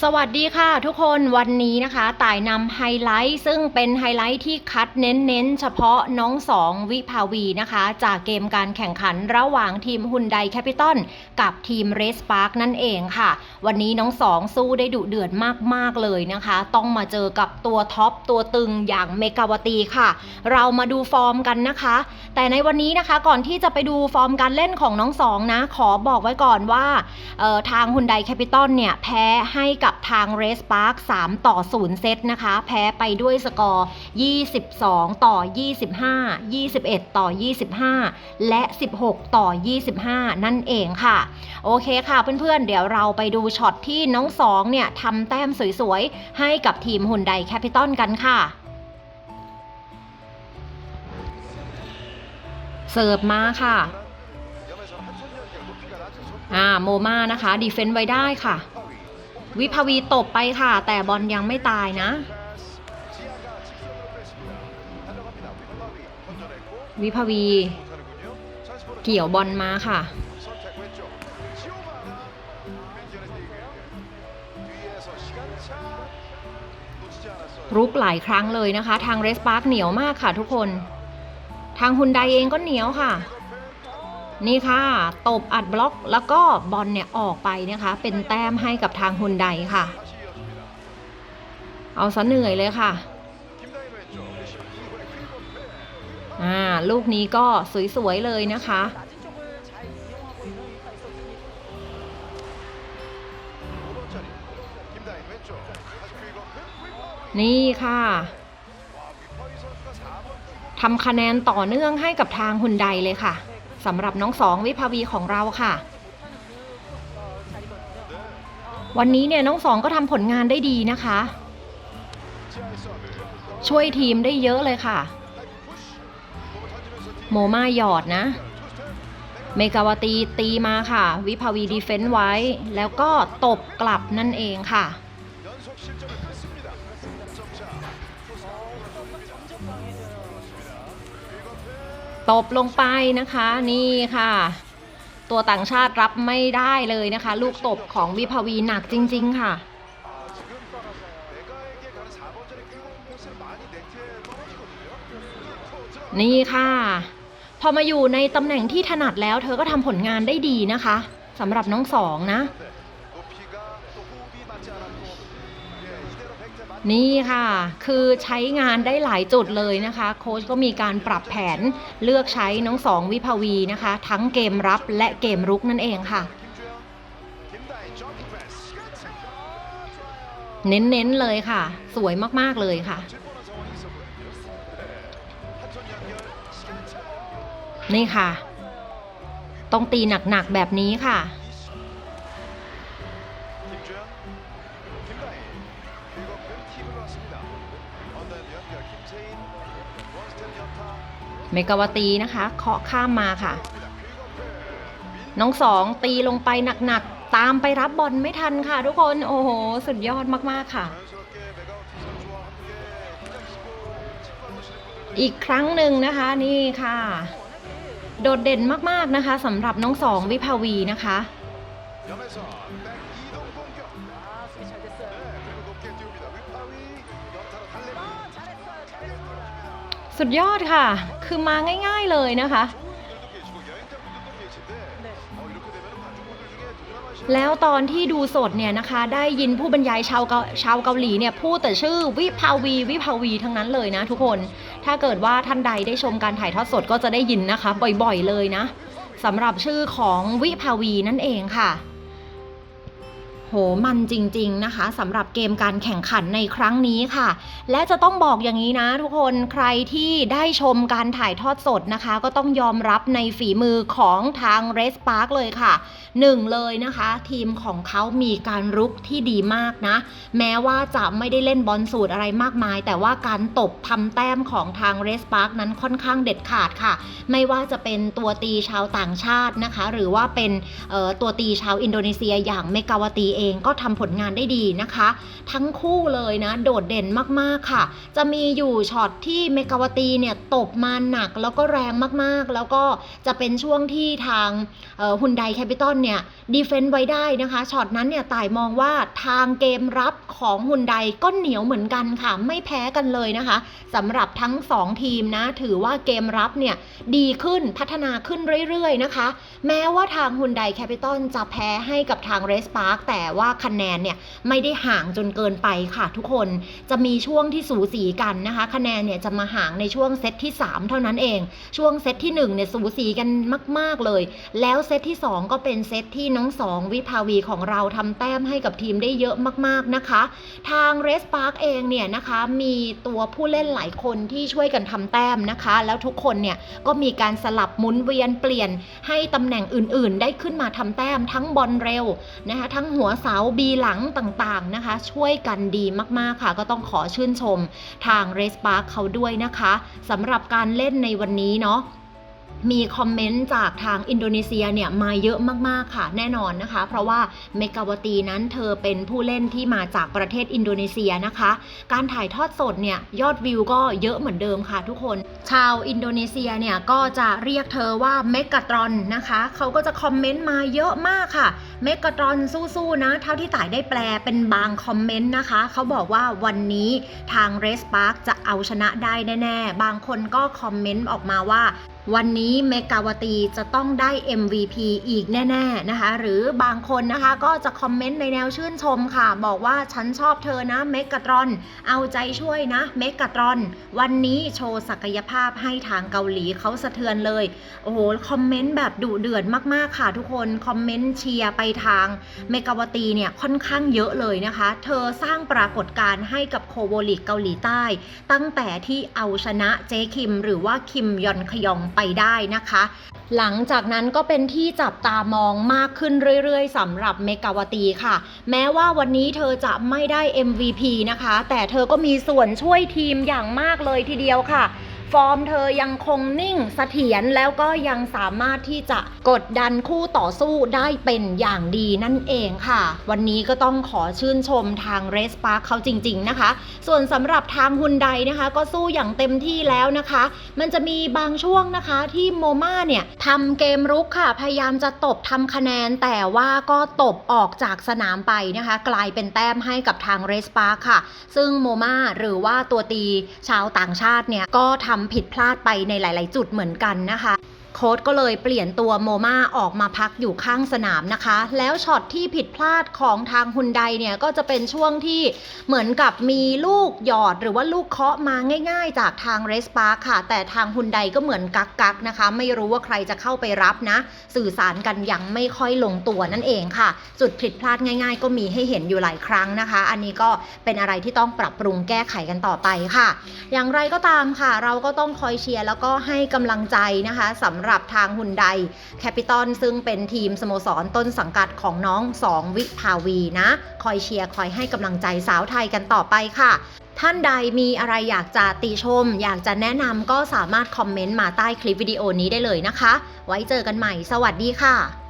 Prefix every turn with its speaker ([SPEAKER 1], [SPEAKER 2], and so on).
[SPEAKER 1] สวัสดีค่ะทุกคนวันนี้นะคะต่ายนำไฮไลท์ซึ่งเป็นไฮไลท์ที่คัดเน้นๆ เฉพาะน้องสองวิภาวีนะคะ จากเกมการแข่งขันระหว่างทีมฮุนไดแคปิตอลกับทีมเรสปาร์กนั่นเองค่ะ วันนี้น้องสองสู้ได้ดุเดือดมากๆเลยนะคะ ต้องมาเจอกับตัวท็อปตัวตึงอย่างเมกาวตีค่ะ เรามาดูฟอร์มกันนะคะ แต่ในวันนี้นะคะก่อนที่จะไปดูฟอร์มการเล่นของน้องสองนะขอบอกไว้ก่อนว่าออทางฮุนไดแคปิตอลเนี่ยแพ้ให้กับทางเรสปาร์ค3ต่อ 0 เซตนะคะ แพ้ไปด้วยสกอร์ 22 ต่อ 25 21 ต่อ 25 และ 16 ต่อ 25 นั่นเองค่ะ โอเคค่ะเพื่อนๆ เดี๋ยวเราไปดูช็อตที่น้องสองเนี่ยทำแต้มสวยๆ ให้กับทีมฮุนไดแคปิตอลกันค่ะเสิร์ฟมาค่ะ อ่า โมมานะคะ ดีเฟนต์ไว้ได้ค่ะ วิภาวีตบไปค่ะ แต่บอลยังไม่ตายนะ วิภาวี เกี่ยวบอลมาค่ะ รุกหลายครั้งเลยนะคะ ทางเรสปาร์กเหนียวมากค่ะทุกคน ทางฮุนไดเองก็เหนียวค่ะ นี่ค่ะ ตบอัดบล็อกแล้วก็บอลเนี่ยออกไปนะคะ เป็นแต้มให้กับทางฮุนไดค่ะ เอาซะเหนื่อยเลยค่ะ อ่า ลูกนี้ก็สวย ๆ เลยนะคะ นี่ค่ะทำคะแนนต่อเนื่องให้กับทางฮุนไดเลยค่ะ สำหรับน้องสองวิภาวีของเราค่ะ วันนี้เนี่ยน้องสองก็ทำผลงานได้ดีนะคะ ช่วยทีมได้เยอะเลยค่ะ โมมาหยอดนะ เมกาวตีตีมาค่ะ วิภาวีดีเฟนต์ไว้ แล้วก็ตบกลับนั่นเองค่ะ ตบลงไปนะคะนี่ค่ะ ตัวต่างชาติรับไม่ได้เลยนะคะ ลูกตบของวิภาวีหนักจริง ๆ ค่ะนี่ค่ะ พอมาอยู่ในตำแหน่งที่ถนัดแล้ว เธอก็ทำผลงานได้ดีนะคะสำหรับน้องสองนะ นี่ค่ะ คือใช้งานได้หลายจุดเลยนะคะ โค้ชก็มีการปรับแผนเลือกใช้น้องสองวิภาวีนะคะ ทั้งเกมรับและเกมรุกนั่นเองค่ะ เน้นๆเลยค่ะ สวยมากๆเลยค่ะ นี่ค่ะ ต้องตีหนักๆแบบนี้ค่ะ เมกาวาตีนะคะเคาะข้ามมาค่ะ น้องสองตีลงไปหนักๆ ตามไปรับบอลไม่ทันค่ะทุกคน โอ้โห สุดยอดมากๆค่ะ อีกครั้งหนึ่งนะคะนี่ค่ะ โดดเด่นมากๆนะคะสำหรับน้องสองวิภาวีนะคะ สุดยอดค่ะ คือมาง่ายๆเลยนะคะ แล้วตอนที่ดูสดเนี่ยนะคะ ได้ยินผู้บรรยายชาวเกาชาวเกาหลีเนี่ยพูดแต่ชื่อวิภาวีวิภาวีทั้งนั้นเลยนะทุกคน ถ้าเกิดว่าท่านใดได้ชมการถ่ายทอดสดก็จะได้ยินนะคะ บ่อยๆเลยนะสำหรับชื่อของวิภาวีนั่นเองค่ะ โหมันจริง ๆนะคะสำหรับเกมการแข่งขันในครั้งนี้ค่ะ และจะต้องบอกอย่างนี้นะ ทุกคนใครที่ได้ชมการถ่ายทอดสดนะคะ ก็ต้องยอมรับในฝีมือของทางเรสปาร์กเลยค่ะหนึ่งเลยนะคะ ทีมของเขามีการรุกที่ดีมากนะ แม้ว่าจะไม่ได้เล่นบอลสูตรอะไรมากมาย แต่ว่าการตบทำแต้มของทางเรสปาร์กนั้นค่อนข้างเด็ดขาดค่ะ ไม่ว่าจะเป็นตัวตีชาวต่างชาตินะคะ หรือว่าเป็นตัวตีชาวอินโดนีเซียอย่างเมกาวตีเองก็ทำผลงานได้ดีนะคะ ทั้งคู่เลยนะ โดดเด่นมากๆค่ะ จะมีอยู่ช็อตที่เมกาวตีเนี่ยตบมาหนักแล้วก็แรงมากๆ แล้วก็จะเป็นช่วงที่ทางฮุนไดแคปิตอลเนี่ยดีเฟนต์ไว้ได้นะคะช็อตนั้นเนี่ยต่ายมองว่าทางเกมรับของฮุนไดก็เหนียวเหมือนกันค่ะ ไม่แพ้กันเลยนะคะสำหรับทั้ง 2 ทีมนะ ถือว่าเกมรับเนี่ยดีขึ้นพัฒนาขึ้นเรื่อยๆนะคะ แม้ว่าทางฮุนไดแคปิตอลจะแพ้ให้กับทางเรสปาร์คแต่ว่าคะแนนเนี่ยไม่ได้ห่างจนเกินไปค่ะ ทุกคนจะมีช่วงที่สูสีกันนะคะ คะแนนเนี่ยจะมาห่างในช่วงเซตที่ 3 เท่านั้นเอง ช่วงเซตที่1เนี่ยสูสีกันมาก ๆเลย แล้วเซตที่ 2 ก็เป็นเซตที่น้องสองวิภาวีของเราทำแต้มให้กับทีมได้เยอะมากๆนะคะ ทางเรสปาร์คเองเนี่ยนะคะมีตัวผู้เล่นหลายคนที่ช่วยกันทำแต้มนะคะ แล้วทุกคนเนี่ยก็มีการสลับหมุนเวียนเปลี่ยนให้ตำแหน่งอื่น ๆ ได้ขึ้นมาทำแต้มทั้งบอลเร็วนะคะทั้งหัวเสาบีหลังต่างๆนะคะ ช่วยกันดีมากๆค่ะ ก็ต้องขอชื่นชมทางเรสปาร์คเขาด้วยนะคะสำหรับการเล่นในวันนี้เนาะ มีคอมเมนต์จากทางอินโดนีเซียเนี่ยมาเยอะมากๆค่ะแน่นอนนะคะ เพราะว่าเมกาวตีนั้นเธอเป็นผู้เล่นที่มาจากประเทศอินโดนีเซียนะคะ การถ่ายทอดสดเนี่ยยอดวิวก็เยอะเหมือนเดิมค่ะทุกคน ชาวอินโดนีเซียเนี่ยก็จะเรียกเธอว่าเมกาตรอนนะคะเขาก็จะคอมเมนต์มาเยอะมากค่ะเมกาตรอนสู้ๆนะเท่าที่ต่ายได้แปลเป็นบางคอมเมนต์นะคะเขาบอกว่าวันนี้ทางเรสปาร์คจะเอาชนะได้แน่ๆบางคนก็คอมเมนต์ออกมาว่า วันนี้เมกาวตีจะต้องได้ MVP อีกแน่ๆนะคะ หรือบางคนนะคะก็จะคอมเมนต์ในแนวชื่นชมค่ะ บอกว่าฉันชอบเธอนะเมกาตรอน เอาใจช่วยนะเมกาตรอน วันนี้โชว์ศักยภาพให้ทางเกาหลีเขาสะเทือนเลย โอ้โห คอมเมนต์แบบดุเดือดมากๆค่ะทุกคน คอมเมนต์เชียร์ไปทางเมกาวตีเนี่ยค่อนข้างเยอะเลยนะคะ เธอสร้างปรากฏการณ์ให้กับโคโวลิกเกาหลีใต้ ตั้งแต่ที่เอาชนะเจคิม หรือว่าคิมยอนขยองไปได้นะคะ หลังจากนั้นก็เป็นที่จับตามองมากขึ้นเรื่อยๆสำหรับเมกาวตีค่ะ แม้ว่าวันนี้เธอจะไม่ได้ MVP นะคะ แต่เธอก็มีส่วนช่วยทีมอย่างมากเลยทีเดียวค่ะ ฟอร์มเธอยังคงนิ่งเสถียรแล้วก็ยังสามารถที่จะกดดันคู่ต่อสู้ได้เป็นอย่างดีนั่นเองค่ะ วันนี้ก็ต้องขอชื่นชมทางเรสปาร์คเขาจริง ๆ นะคะ ส่วนสำหรับทางฮุนไดนะคะ ก็สู้อย่างเต็มที่แล้วนะคะ มันจะมีบางช่วงนะคะที่โมมาเนี่ยทำเกมรุกค่ะ พยายามจะตบทำคะแนน แต่ว่าก็ตบออกจากสนามไปนะคะ กลายเป็นแต้มให้กับทางเรสปาร์คค่ะ ซึ่งโมมาหรือว่าตัวตีชาวต่างชาติเนี่ยก็ทำผิดพลาดไปในหลาย ๆ จุดเหมือนกันนะคะ โค้ดก็เลยเปลี่ยนตัวโมมาออกมาพักอยู่ข้างสนามนะคะ แล้วช็อตที่ผิดพลาดของทางฮุนไดเนี่ยก็จะเป็นช่วงที่เหมือนกับมีลูกหยอดหรือว่าลูกเคาะมาง่าย ๆ จากทางเรสปาร์ค่ะ แต่ทางฮุนไดก็เหมือนกักกักๆนะคะ ไม่รู้ว่าใครจะเข้าไปรับนะ สื่อสารกันยังไม่ค่อยลงตัวนั่นเองค่ะ จุดผิดพลาดง่าย ๆ ก็มีให้เห็นอยู่หลายครั้งนะคะ อันนี้ก็เป็นอะไรที่ต้องปรับปรุงแก้ไขกันต่อไปค่ะ อย่างไรก็ตามค่ะ เราก็ต้องคอยเชียร์แล้วก็ให้กำลังใจนะคะสำหรับทางฮุนไดแคปิตอลซึ่งเป็นทีมสโมสรต้นสังกัดของน้องสองวิภาวีนะ คอยเชียร์คอยให้กำลังใจสาวไทยกันต่อไปค่ะท่านใดมีอะไรอยากจะติชม อยากจะแนะนำก็สามารถคอมเมนต์มาใต้คลิปวิดีโอนี้ได้เลยนะคะ ไว้เจอกันใหม่ สวัสดีค่ะ